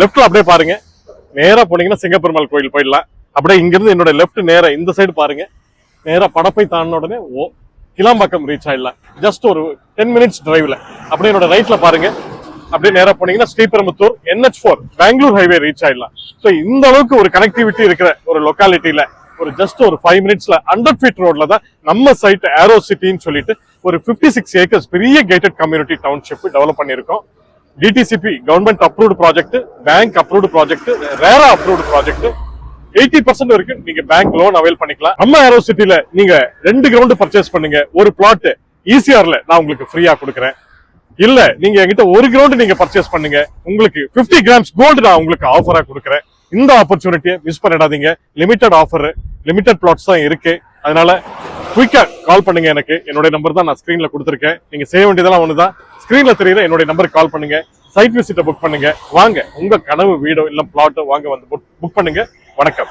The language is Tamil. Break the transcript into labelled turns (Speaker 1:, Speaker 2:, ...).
Speaker 1: லெஃப்ட்ல அப்படியே பாருங்க. நேரா போனீங்கன்னா சிங்கப்பெருமாள் கோயில் போயிடலாம். அப்படியே இங்கிருந்து என்னோட லெஃப்ட் நேரா இந்த சைடு பாருங்க. நேரா படப்பை தாண்டின உடனே ஓ கிளாம்பாக்கம் ரீச் ஆயிடலாம். ஜஸ்ட் ஒரு டென் மினிட்ஸ் டிரைவ்ல அப்படியே என்னோட ரைட்ல பாருங்க. அப்படியே நேரா போனீங்கன்னா Sriperumbudur NH four Bengaluru highway reach ஆயிடலாம். ஸோ இந்த அளவுக்கு ஒரு கனெக்டிவிட்டி இருக்கிற ஒரு லொக்காலிட்டியில ஒரு ஜஸ்ட் ஒரு ஃபைவ் மினிட்ஸ்ல ஹண்ட்ரட் ஃபீட் ரோட்ல தான் நம்ம சைட் ஏரோ சிட்டின்னு சொல்லிட்டு ஒரு 56 சிக்ஸ் ஏக்கர்ஸ் பெரிய கேட்டட் கம்யூனிட்டி டவுன்ஷிப் டெவலப் பண்ணியிருக்கோம். DTCP government approved project bank approved project RERA approved project eighty percent வரைக்கும் நீங்க பேங்க் லோன் அவைல் பண்ணிக்கலாம். நம்ம ஏரோ சிட்டில நீங்க ரெண்டு கிரவுண்ட் பர்ச்சேஸ் பண்ணுங்க. ஒரு பிளாட் ஈசிஆர்ல நான் உங்களுக்கு ஃப்ரீயா கொடுக்குறேன். இல்ல நீங்க என்கிட்ட ஒரு கிரவுண்ட் நீங்க பர்ச்சேஸ் பண்ணுங்க. உங்களுக்கு 50 கிராம்ஸ் கோல்டு நான் உங்களுக்கு ஆஃபரா கொடுக்குறேன். இந்த ஆப்பர்ச்சுனிட்டியை மிஸ் பண்ணிடாதீங்க. லிமிடெட் ஆஃபர் லிமிடெட் பிளாட்ஸ் தான் இருக்கு. அதனால குயிக்கா கால் பண்ணுங்க எனக்கு. என்னுடைய நம்பர் தான் நான் ஸ்கிரீன்ல கொடுத்துருக்கேன். நீங்க செய்ய வேண்டியதெல்லாம் ஒண்ணுதான். ஸ்கிரீன்ல தெரியுற என்னுடைய நம்பருக்கு கால் பண்ணுங்க. சைட் விசிட்டை புக் பண்ணுங்க. வாங்க. உங்க கனவு வீடோ இல்ல பிளாட்டோ வாங்க வந்து புக் பண்ணுங்க. வணக்கம்.